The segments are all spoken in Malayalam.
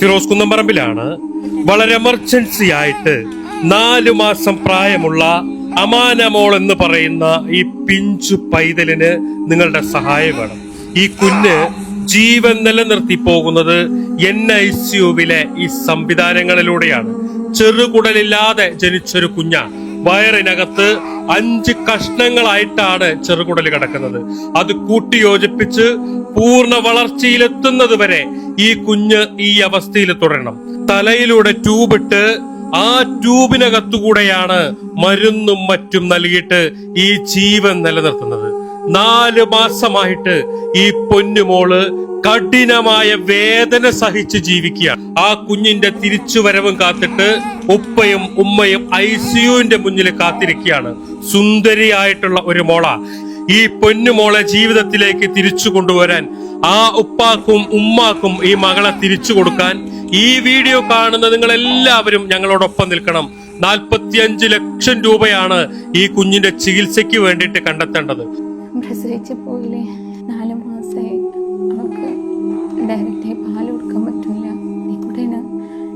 ഫിറോസ് കുന്നംപറമ്പിലാണ്. വളരെ എമർജൻസി ആയിട്ട് നാലു മാസം പ്രായമുള്ള അമാനമോൾ എന്ന് പറയുന്ന ഈ പിഞ്ചു പൈതലിന് നിങ്ങളുടെ സഹായം വേണം. ഈ കുഞ്ഞ് ജീവൻ നിലനിർത്തി പോകുന്നത് എൻ ഐ സിയുവിലെ ഈ സംവിധാനങ്ങളിലൂടെയാണ്. ചെറുകുടലില്ലാതെ ജനിച്ചൊരു കുഞ്ഞ. വയറിനകത്ത് അഞ്ച് കഷ്ണങ്ങളായിട്ടാണ് ചെറുകുടൽ കിടക്കുന്നത്. അത് കൂട്ടിയോജിപ്പിച്ച് പൂർണ വളർച്ചയിലെത്തുന്നത് വരെ ഈ കുഞ്ഞ് ഈ അവസ്ഥയിൽ തുടരണം. തലയിലൂടെ ട്യൂബിട്ട് ആ ട്യൂബിനകത്തുകൂടെയാണ് മരുന്നും മറ്റും നൽകിയിട്ട് ഈ ജീവൻ നിലനിർത്തുന്നത്. നാല് മാസമായിട്ട് ഈ പൊന്നുമോൾ കഠിനമായ വേദന സഹിച്ച് ജീവിക്കുക. ആ കുഞ്ഞിന്റെ തിരിച്ചുവരവും കാത്തിട്ട് ഉപ്പയും ഉമ്മയും ഐ സിയുവിന്റെ മുന്നിൽ കാത്തിരിക്കുകയാണ്. സുന്ദരിയായിട്ടുള്ള ഒരു മോള. ഈ പൊന്നുമോളെ ജീവിതത്തിലേക്ക് തിരിച്ചു കൊണ്ടുവരാൻ ആ ഉപ്പാക്കും ഉമ്മാക്കും ഈ മകളെ തിരിച്ചു കൊടുക്കാൻ ഈ വീഡിയോ കാണുന്ന നിങ്ങൾ എല്ലാവരും ഞങ്ങളോടൊപ്പം നിൽക്കണം. നാൽപ്പത്തിയഞ്ച് ലക്ഷം രൂപയാണ് ഈ കുഞ്ഞിന്റെ ചികിത്സയ്ക്ക് വേണ്ടിയിട്ട് കണ്ടെത്തേണ്ടത്. പ്രസവിച്ച് പോയില്ലേ നാല് മാസമായി അവൾക്ക് ഡയറക്റ്റായി പാൽ കൊടുക്കാൻ പറ്റില്ല ഈ കൂടെയാണ്.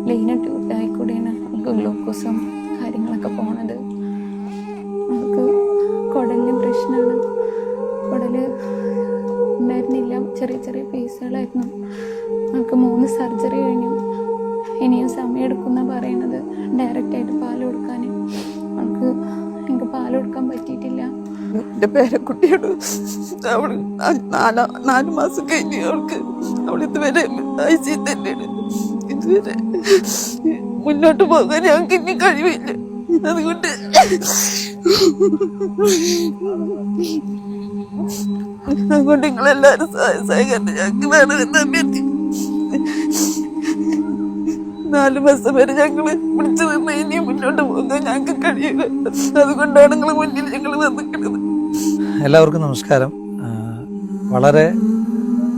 ലൈനിട്ട് ആയി കൂടെയാണ് അവൾക്ക് ഗ്ലൂക്കോസും കാര്യങ്ങളൊക്കെ പോണത്. അവൾക്ക് കുടലിന് പ്രശ്നമാണ് കുടൽ ഉണ്ടായിരുന്നില്ല. ചെറിയ ചെറിയ പീസുകളായിരുന്നു അവൾക്ക് മൂന്ന് സർജറി കഴിഞ്ഞു. ഇനിയും സമയം എടുക്കുന്ന പറയണത് എന്റെ പേരക്കുട്ടിയോട് അവൾ നാലാ നാല് മാസം കഴിഞ്ഞ് അവൾക്ക് അവൾ ഇതുവരെ ഐ തന്നെയാണ് ഇതുവരെ മുന്നോട്ട് പോകാൻ ഞങ്ങൾക്ക് ഇനി കഴിവില്ല. അതുകൊണ്ട് അതുകൊണ്ട് നിങ്ങളെല്ലാവരും സഹായ സഹകരണം ഞങ്ങൾക്ക് വേണമെന്ന് അഭ്യർത്ഥി നാല് മാസം വരെ ഞങ്ങൾ പിടിച്ചു നിന്ന് ഇനി മുന്നോട്ട് പോകാൻ ഞങ്ങൾക്ക് കഴിയില്ല. അതുകൊണ്ടാണ് നിങ്ങൾ മുന്നിൽ ഞങ്ങൾ വന്നിക്കുന്നത് എല്ലാവർക്കും നമസ്കാരം. വളരെ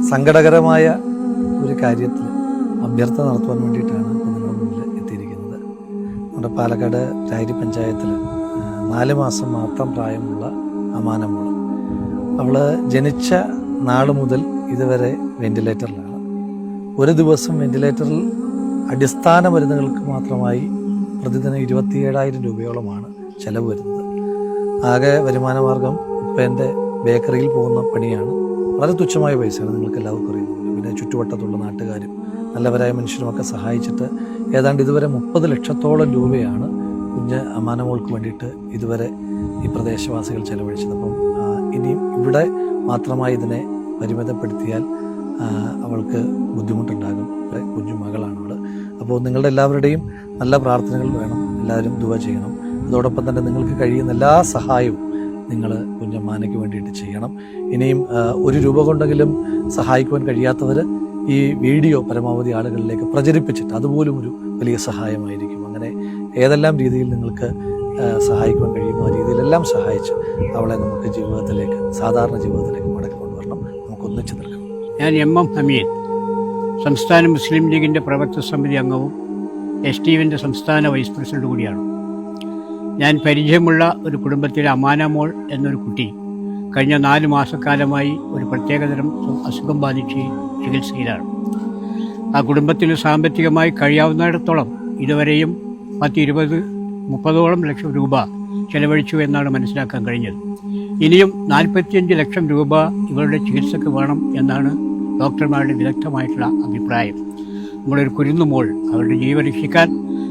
സങ്കടകരമായ ഒരു കാര്യത്തിൽ അഭ്യർത്ഥന നടത്തുവാൻ വേണ്ടിയിട്ടാണ് ഇപ്പോൾ നിങ്ങളുടെ മുന്നിൽ എത്തിയിരിക്കുന്നത്. നമ്മുടെ പാലക്കാട് രാരി പഞ്ചായത്തിൽ നാല് മാസം മാത്രം പ്രായമുള്ള അമാനമോൾ അവൾ ജനിച്ച നാൾ മുതൽ ഇതുവരെ വെന്റിലേറ്ററിലാണ്. ഒരു ദിവസം വെന്റിലേറ്ററിൽ അടിസ്ഥാന മരുന്നുകൾക്ക് മാത്രമായി പ്രതിദിനം ഇരുപത്തിയേഴായിരം രൂപയോളമാണ് ചെലവ് വരുന്നത്. ആകെ വരുമാനമാർഗം ഉപ്പേന്റെ ബേക്കറിയിൽ പോകുന്ന പണിയാണ്. വളരെ തുച്ഛമായ പൈസയാണ് നിങ്ങൾക്ക് എല്ലാവർക്കും അറിയുന്നത്. പിന്നെ ചുറ്റുവട്ടത്തുള്ള നാട്ടുകാരും നല്ലവരായ മനുഷ്യരുമൊക്കെ സഹായിച്ചിട്ട് ഏതാണ്ട് ഇതുവരെ മുപ്പത് ലക്ഷത്തോളം രൂപയാണ് കുഞ്ഞ് അമാനമോൾക്ക് വേണ്ടിയിട്ട് ഇതുവരെ ഈ പ്രദേശവാസികൾ ചെലവഴിച്ചത്. അപ്പം ഇനിയും ഇവിടെ മാത്രമായി ഇതിനെ പരിമിതപ്പെടുത്തിയാൽ അവൾക്ക് ബുദ്ധിമുട്ടുണ്ടാകും. കുഞ്ഞു മകളാണ് അവൾ അപ്പോൾ നിങ്ങളുടെ എല്ലാവരുടെയും നല്ല പ്രാർത്ഥനകൾ വേണം. എല്ലാവരും ദുവ ചെയ്യണം. അതോടൊപ്പം തന്നെ നിങ്ങൾക്ക് കഴിയുന്ന എല്ലാ സഹായവും നിങ്ങൾ കുഞ്ഞമ്മാനയ്ക്ക് വേണ്ടിയിട്ട് ചെയ്യണം. ഇനിയും ഒരു രൂപ കൊണ്ടെങ്കിലും സഹായിക്കുവാൻ കഴിയാത്തവർ ഈ വീഡിയോ പരമാവധി ആളുകളിലേക്ക് പ്രചരിപ്പിച്ചിട്ട് അതുപോലും ഒരു വലിയ സഹായമായിരിക്കും. അങ്ങനെ ഏതെല്ലാം രീതിയിൽ നിങ്ങൾക്ക് സഹായിക്കുവാൻ കഴിയുമോ ആ രീതിയിലെല്ലാം സഹായിച്ച് അവളെ നമുക്ക് ജീവിതത്തിലേക്ക് സാധാരണ ജീവിതത്തിലേക്ക് മടക്കി കൊണ്ടുവരണം. നമുക്ക് ഒന്നിച്ചു നിൽക്കാം. ഞാൻ എം എം ഹമീദ് സംസ്ഥാന മുസ്ലിം ലീഗിന്റെ പ്രവർത്തക സമിതി അംഗവും എസ് ടി സംസ്ഥാന വൈസ് പ്രസിഡന്റ് കൂടിയാണ്. ഞാൻ പരിചയമുള്ള ഒരു കുടുംബത്തിലെ അമാനമോൾ എന്നൊരു കുട്ടി കഴിഞ്ഞ നാല് മാസക്കാലമായി ഒരു പ്രത്യേകതരം അസുഖം ബാധിച്ച് ചികിത്സയിലാണ്. ആ കുടുംബത്തിന് സാമ്പത്തികമായി കഴിയാവുന്നിടത്തോളം ഇതുവരെയും പത്ത് ഇരുപത് മുപ്പതോളം ലക്ഷം രൂപ ചെലവഴിച്ചു എന്നാണ് മനസ്സിലാക്കാൻ കഴിഞ്ഞത്. ഇനിയും നാൽപ്പത്തിയഞ്ച് ലക്ഷം രൂപ ഇവരുടെ ചികിത്സക്ക് വേണം എന്നാണ് ഡോക്ടർമാരുടെ വിദഗ്ധമായിട്ടുള്ള അഭിപ്രായം. നമ്മളൊരു കുരുന്നുമോൾ. അവരുടെ ജീവൻ രക്ഷിക്കാൻ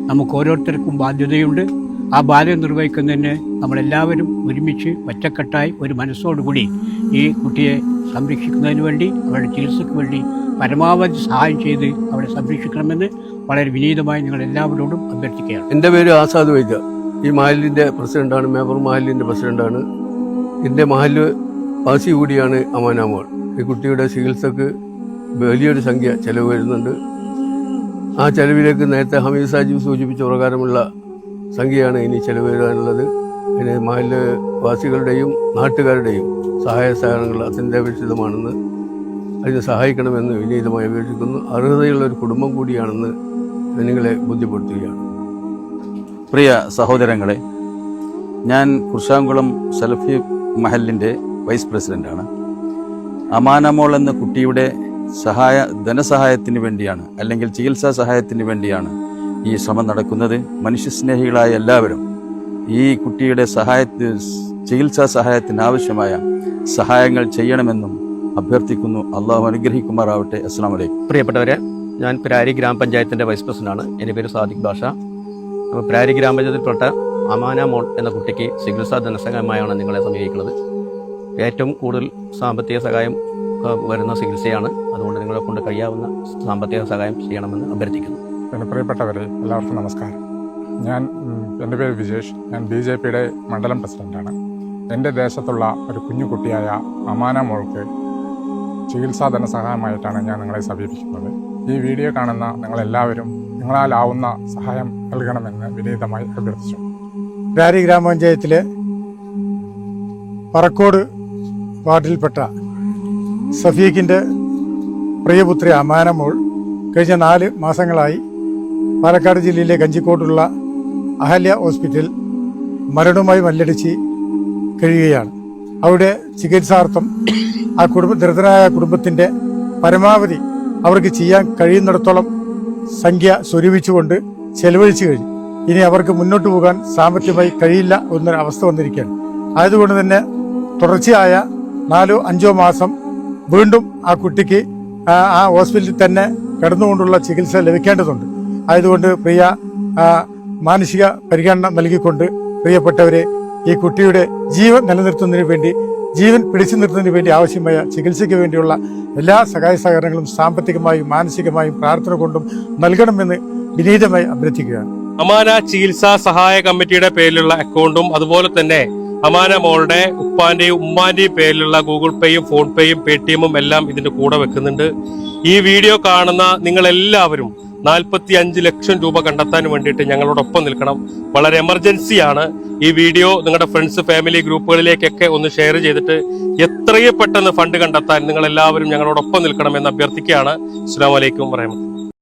നമുക്ക് ഓരോരുത്തർക്കും ബാധ്യതയുണ്ട്. ആ ബാല്യം നിർവഹിക്കുന്നതിന് നമ്മളെല്ലാവരും ഒരുമിച്ച് ഒറ്റക്കെട്ടായി ഒരു മനസ്സോടുകൂടി ഈ കുട്ടിയെ സംരക്ഷിക്കുന്നതിന് വേണ്ടി അവരുടെ ചികിത്സയ്ക്ക് വേണ്ടി പരമാവധി സഹായം ചെയ്ത് അവരെ സംരക്ഷിക്കണമെന്ന് വളരെ വിനീതമായി നിങ്ങൾ എല്ലാവരോടും അഭ്യർത്ഥിക്കുകയാണ്. എന്റെ പേര് ആസാദ് വൈദ്യ. ഈ മഹലിന്റെ പ്രസിഡന്റാണ് മേബർ മഹലിന്റെ പ്രസിഡന്റാണ്. എന്റെ മഹൽ വാസി കൂടിയാണ് അമാനാമോൾ ഈ കുട്ടിയുടെ ചികിത്സക്ക് വലിയൊരു സംഖ്യ ചെലവ് വരുന്നുണ്ട്. ആ ചെലവിലേക്ക് നേരത്തെ ഹമീദ് സാജീവ് സൂചിപ്പിച്ച പ്രകാരമുള്ള സംഖ്യയാണ് ഇനി ചെലവ് വരാനുള്ളത് പിന്നെ വാസികളുടെയും നാട്ടുകാരുടെയും സഹായ സഹകരണങ്ങൾ അത്യന്താപേക്ഷിതമാണെന്ന് അതിനെ സഹായിക്കണമെന്ന് വിനീതമായി അപേക്ഷിക്കുന്നു. അർഹതയുള്ള ഒരു കുടുംബം കൂടിയാണെന്ന് നിങ്ങളെ ബോധ്യപ്പെടുത്തുകയാണ്. പ്രിയ സഹോദരങ്ങളെ ഞാൻ കുർശാംകുളം സലഫി മഹലിന്റെ വൈസ് പ്രസിഡന്റാണ് അമാനമോൾ എന്ന കുട്ടിയുടെ സഹായ ധനസഹായത്തിന് വേണ്ടിയാണ് അല്ലെങ്കിൽ ചികിത്സാ സഹായത്തിന് വേണ്ടിയാണ് ഈ ശ്രമം നടക്കുന്നത് മനുഷ്യസ്നേഹികളായ എല്ലാവരും. ഈ കുട്ടിയുടെ സഹായത്തിന് ചികിത്സാ സഹായത്തിന് ആവശ്യമായ സഹായങ്ങൾ ചെയ്യണമെന്നും അഭ്യർത്ഥിക്കുന്നു. അള്ളാഹു അനുഗ്രഹിക്കുമാറാവട്ടെ. അസ്സാം വലൈക്കും പ്രിയപ്പെട്ടവരെ ഞാൻ പിരാരി ഗ്രാമപഞ്ചായത്തിന്റെ വൈസ് പ്രസിഡന്റാണ്. എന്റെ പേര് സാദിഖ് ഭാഷ അപ്പോൾ പിരാരി ഗ്രാമപഞ്ചായത്തിൽപ്പെട്ട അമാന മോൾ എന്ന കുട്ടിക്ക് ചികിത്സാ ധനസഹായമായാണ് നിങ്ങളെ സമീപിക്കുന്നത്. ഏറ്റവും കൂടുതൽ സാമ്പത്തിക സഹായം വരുന്ന ചികിത്സയാണ്. അതുകൊണ്ട് നിങ്ങളെ കൊണ്ട് കഴിയാവുന്ന സാമ്പത്തിക സഹായം ചെയ്യണമെന്ന് അഭ്യർത്ഥിക്കുന്നു. എന്റെ പ്രിയപ്പെട്ടവരെ എല്ലാവർക്കും നമസ്കാരം. ഞാൻ എന്റെ പേര് വിജേഷ്. ഞാൻ ബി ജെ പിയുടെ മണ്ഡലം പ്രസിഡന്റാണ് എന്റെ ദേശത്തുള്ള ഒരു കുഞ്ഞു കുട്ടിയായ അമാന മോൾക്ക് ചികിത്സാ ധനസഹായമായിട്ടാണ് ഞാൻ നിങ്ങളെ സമീപിക്കുന്നത്. ഈ വീഡിയോ കാണുന്ന നിങ്ങളെല്ലാവരും നിങ്ങളാലാവുന്ന സഹായം നൽകണമെന്ന് വിനീതമായി അഭ്യർത്ഥിച്ചു. രാരി ഗ്രാമപഞ്ചായത്തിലെ പറക്കോട് വാർഡിൽപ്പെട്ട സഫീഖിന്റെ പ്രിയപുത്രി അമാനമോൾ കഴിഞ്ഞ നാല് മാസങ്ങളായി പാലക്കാട് ജില്ലയിലെ കഞ്ചിക്കോട്ടുള്ള അഹല്യ ഹോസ്പിറ്റൽ മരണവുമായി മല്ലടിച്ച് കഴിയുകയാണ്. അവിടെ ചികിത്സാർത്ഥം ആ കുടുംബ ദരിദ്രനായ കുടുംബത്തിന്റെ പരമാവധി അവർക്ക് ചെയ്യാൻ കഴിയുന്നിടത്തോളം സംഖ്യ സ്വരൂപിച്ചുകൊണ്ട് ചെലവഴിച്ചു കഴിഞ്ഞു. ഇനി അവർക്ക് മുന്നോട്ട് പോകാൻ സാമ്പത്തികമായി കഴിയില്ല എന്നൊരു അവസ്ഥ വന്നിരിക്കുകയാണ്. ആയതുകൊണ്ട് തന്നെ തുടർച്ചയായ നാലോ അഞ്ചോ മാസം വീണ്ടും ആ കുട്ടിക്ക് ആ ഹോസ്പിറ്റലിൽ തന്നെ കിടന്നുകൊണ്ടുള്ള ചികിത്സ ലഭിക്കേണ്ടതുണ്ട്. ആയതുകൊണ്ട് പ്രിയ മാനസിക പരിഗണന നൽകിക്കൊണ്ട് പ്രിയപ്പെട്ടവരെ ഈ കുട്ടിയുടെ ജീവൻ നിലനിർത്തുന്നതിന് വേണ്ടി ജീവൻ പിടിച്ചു നിർത്തുന്നതിന് വേണ്ടി ആവശ്യമായ ചികിത്സയ്ക്ക് വേണ്ടിയുള്ള എല്ലാ സഹായ സഹകരണങ്ങളും സാമ്പത്തികമായും മാനസികമായും പ്രാർത്ഥന കൊണ്ടും നൽകണമെന്ന് വിനീതമായി അഭ്യർത്ഥിക്കുകയാണ്. അമാന ചികിത്സാ സഹായ കമ്മിറ്റിയുടെ പേരിലുള്ള അക്കൗണ്ടും അതുപോലെ തന്നെ അമാന മോളുടെ ഉപ്പാന്റെയും ഉമ്മാന്റെയും പേരിലുള്ള ഗൂഗിൾ പേയും ഫോൺ പേയും പേ എല്ലാം ഇതിന്റെ കൂടെ വെക്കുന്നുണ്ട്. ഈ വീഡിയോ കാണുന്ന നിങ്ങൾ എല്ലാവരും നാൽപ്പത്തി അഞ്ച് ലക്ഷം രൂപ കണ്ടെത്താൻ വേണ്ടിയിട്ട് ഞങ്ങളോടൊപ്പം നിൽക്കണം. വളരെ എമർജൻസിയാണ് ഈ വീഡിയോ നിങ്ങളുടെ ഫ്രണ്ട്സ് ഫാമിലി ഗ്രൂപ്പുകളിലേക്കൊക്കെ ഒന്ന് ഷെയർ ചെയ്തിട്ട് എത്രയും പെട്ടെന്ന് ഫണ്ട് കണ്ടെത്താൻ നിങ്ങൾ എല്ലാവരും ഞങ്ങളോടൊപ്പം നിൽക്കണം എന്ന് അഭ്യർത്ഥിക്കുകയാണ്. അസ്സാം വലൈക്കും വരഹമത്തുള്ള